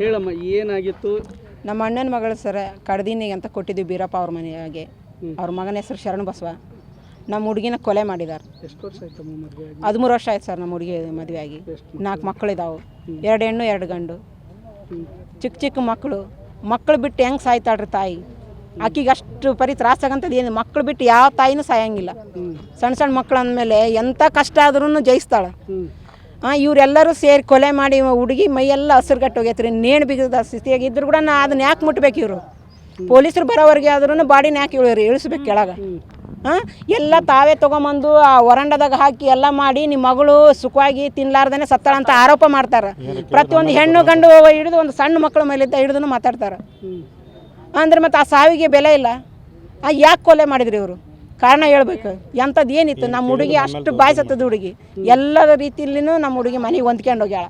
ಹೇಳಮ್ಮ ಏನಾಗಿತ್ತು? ನಮ್ಮ ಅಣ್ಣನ ಮಗಳು ಸರ ಕಡ್ದಿನಿಗೆ ಅಂತ ಕೊಟ್ಟಿದ್ದೀವಿ ಬೀರಪ್ಪ ಅವ್ರ ಮನೆಯಾಗೆ. ಅವ್ರ ಮಗನ ಹೆಸರು ಶರಣ ಬಸವ. ನಮ್ಮ ಹುಡುಗಿನ ಕೊಲೆ ಮಾಡಿದಾರೆ. ಎಷ್ಟು ವರ್ಷ ಆಯ್ತಮ್ಮ ಮದುವೆ ಆಗಿ? ಹದಿಮೂರು ವರ್ಷ ಆಯ್ತು ಸರ್ ನಮ್ಮ ಹುಡುಗಿ ಮದುವೆ ಆಗಿ. ನಾಲ್ಕು ಮಕ್ಕಳಿದಾವು. ಎರಡು ಹೆಣ್ಣು ಎರಡು ಗಂಡು. ಚಿಕ್ಕ ಚಿಕ್ಕ ಮಕ್ಕಳು. ಮಕ್ಕಳು ಬಿಟ್ಟು ಹೆಂಗೆ ಸಾಯ್ತಾಳ್ರಿ ತಾಯಿ? ಆಕಿಗೆ ಅಷ್ಟು ಪರಿ ತ್ರಾಸಾಗಂಥದ್ದು ಏನು? ಮಕ್ಕಳು ಬಿಟ್ಟು ಯಾವ ತಾಯಿನೂ ಸಾಯಂಗಿಲ್ಲ. ಸಣ್ಣ ಸಣ್ಣ ಮಕ್ಕಳು ಅಂದಮೇಲೆ ಎಂಥ ಕಷ್ಟ ಆದ್ರೂ ಜಯಿಸ್ತಾಳೆ. ಹ್ಞೂ ಇವರೆಲ್ಲರೂ ಸೇರಿ ಕೊಲೆ ಮಾಡಿ ಹುಡುಗಿ ಮೈಯೆಲ್ಲ ಹಸಿರುಗಟ್ಟೋಗೈತೆ ರೀ ನೇಣು ಬಿಗಿದ ಸ್ಥಿತಿಯಾಗಿ ಇದ್ರು ಕೂಡ ನಾ ಅದನ್ನ ಯಾಕೆ ಮುಟ್ಬೇಕು ಇವರು? ಪೊಲೀಸರು ಬರೋವರೆಗೆ ಆದ್ರೂ ಬಾಡಿನ ಯಾಕೆ ಇಳಿರಿ ಇಳಿಸ್ಬೇಕು ಕೆಳಗೆ. ಹಾಂ ಎಲ್ಲ ತಾವೇ ತೊಗೊಂಬಂದು ಆ ಹೊರಂಡದಾಗ ಹಾಕಿ ಎಲ್ಲ ಮಾಡಿ ನಿಮ್ಮ ಮಗಳು ಸುಖವಾಗಿ ತಿನ್ಲಾರ್ದೇ ಸತ್ತಾಳ ಅಂತ ಆರೋಪ ಮಾಡ್ತಾರೆ. ಪ್ರತಿಯೊಂದು ಹೆಣ್ಣು ಗಂಡು ಹಿಡಿದು ಒಂದು ಸಣ್ಣ ಮಕ್ಕಳ ಮೇಲಿದ್ದ ಹಿಡಿದು ಮಾತಾಡ್ತಾರೆ. ಅಂದ್ರೆ ಮತ್ತು ಆ ಸಾವಿಗೆ ಬೆಲೆ ಇಲ್ಲ. ಆ ಯಾಕೆ ಕೊಲೆ ಮಾಡಿದ್ರಿ ಇವರು? ಕಾರಣ ಹೇಳ್ಬೇಕು. ಎಂಥದ್ದು ಏನಿತ್ತು? ನಮ್ಮ ಹುಡುಗಿ ಅಷ್ಟು ಬಾಯ್ಸತ್ತದ ಹುಡುಗಿ. ಎಲ್ಲದ ರೀತಿಯಲ್ಲಿನೂ ನಮ್ಮ ಹುಡುಗಿ ಮನೆಗೆ ಹೊಂದ್ಕೊಂಡು ಹೋಗ್ಯಾಳ.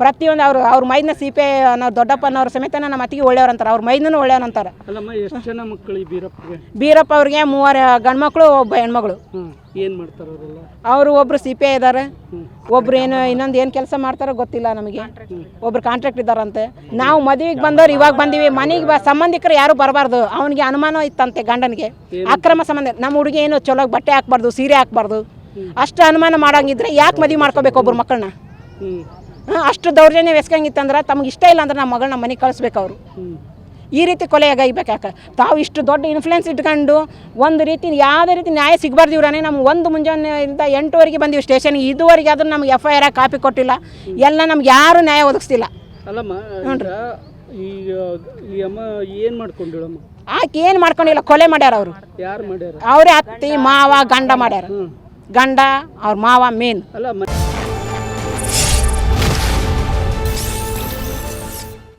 ಪ್ರತಿಯೊಂದು ಅವರು ಅವ್ರ ಮೈದನ ಸೀಪೆ ನಾವು ದೊಡ್ಡಪ್ಪನವ್ರ ಸಮೇತನ ನಮ್ಮ ಅತ್ತಿಗೆ ಒಳ್ಳೆಯವ್ರು ಅಂತಾರೆ. ಅವ್ರ ಮೈದನೂ ಒಳ್ಳೆಯವ್ರಂತಾರೆ ಬೀರಪ್ಪ ಅವ್ರಿಗೆ ಮೂವರು ಗಂಡ್ಮಕ್ಳು ಒಬ್ಬ ಹೆಣ್ಮಗಳು ಏನು ಮಾಡ್ತಾರೆ ಅವರೆಲ್ಲ ಅವರು ಒಬ್ರು ಸಿ ಪಿ ಐ ಇದ್ದಾರೆ ಒಬ್ರು ಏನು ಇನ್ನೊಂದು ಏನು ಕೆಲಸ ಮಾಡ್ತಾರೋ ಗೊತ್ತಿಲ್ಲ ನಮಗೆ. ಒಬ್ರು ಕಾಂಟ್ರಾಕ್ಟ್ ಇದ್ದಾರಂತೆ ನಾವು ಮದುವೆಗೆ ಬಂದವ್ರು ಇವಾಗ ಬಂದೀವಿ ಮನೆಗೆ ಬ ಸಂಬಂಧಿಕರು ಯಾರು ಬರಬಾರ್ದು. ಅವನಿಗೆ ಅನುಮಾನ ಇತ್ತಂತೆ ಗಂಡನಿಗೆ. ಅಕ್ರಮ ಸಂಬಂಧ ನಮ್ಮ ಹುಡುಗಿ ಏನು ಚಲೋ ಬಟ್ಟೆ ಹಾಕ್ಬಾರ್ದು ಸೀರೆ ಹಾಕ್ಬಾರ್ದು. ಅಷ್ಟು ಅನುಮಾನ ಮಾಡಂಗಿದ್ರೆ ಯಾಕೆ ಮದುವೆ ಮಾಡ್ಕೋಬೇಕು ಒಬ್ರು ಮಕ್ಕಳನ್ನ ಅಷ್ಟು ದೌರ್ಜನ್ಯ ಎಸ್ಕಂಗಿತ್ತಂದ್ರೆ ತಮ್ಗೆ ಇಷ್ಟ ಇಲ್ಲ ಅಂದ್ರೆ ನಮ್ಮ ಮಗಳನ್ನ ಮನೆಗೆ ಕಳಿಸ್ಬೇಕು ಅವರು. ಈ ರೀತಿ ಕೊಲೆ ಯಾಕೆ? ತಾವು ಇಷ್ಟು ದೊಡ್ಡ ಇನ್ಫ್ಲುಯೆನ್ಸ್ ಇಟ್ಕೊಂಡು ಒಂದು ರೀತಿ ಯಾವುದೇ ರೀತಿ ನ್ಯಾಯ ಸಿಗಬಾರ್ದು ಇವ್ರೇ ನಮ್ಗೆ ಒಂದು ಮುಂಜಾನೆಯಿಂದ ಎಂಟುವರೆಗೆ ಬಂದೀವಿ ಸ್ಟೇಷನ್ಗೆ ಇದುವರೆಗೆ ಆದರೂ ನಮ್ಗೆ ಎಫ್ ಐ ಆರ್ ಕಾಪಿ ಕೊಟ್ಟಿಲ್ಲ. ಎಲ್ಲ ನಮ್ಗೆ ಯಾರು ನ್ಯಾಯ ಒದಗಿಸ್ತಿಲ್ಲ. ಅಲ್ಲಮ್ಮ ಈಗ ಈಗ ಈ ಅಮ್ಮ ಏನು ಮಾಡ್ಕೊಂಡಿಳಮ್ಮ? ಆಕೆ ಏನು ಮಾಡ್ಕೊಂಡಿಲ್ಲ? ಕೊಲೆ ಮಾಡ್ಯಾರ ಅವರು. ಯಾರು ಮಾಡ್ಯಾರ? ಅವರೇ ಅತ್ತಿ ಮಾವ ಗಂಡ ಮಾಡ್ಯಾರ. ಗಂಡ ಅವ್ರ ಮಾವ ಮೇನ್ ಅಲ್ಲ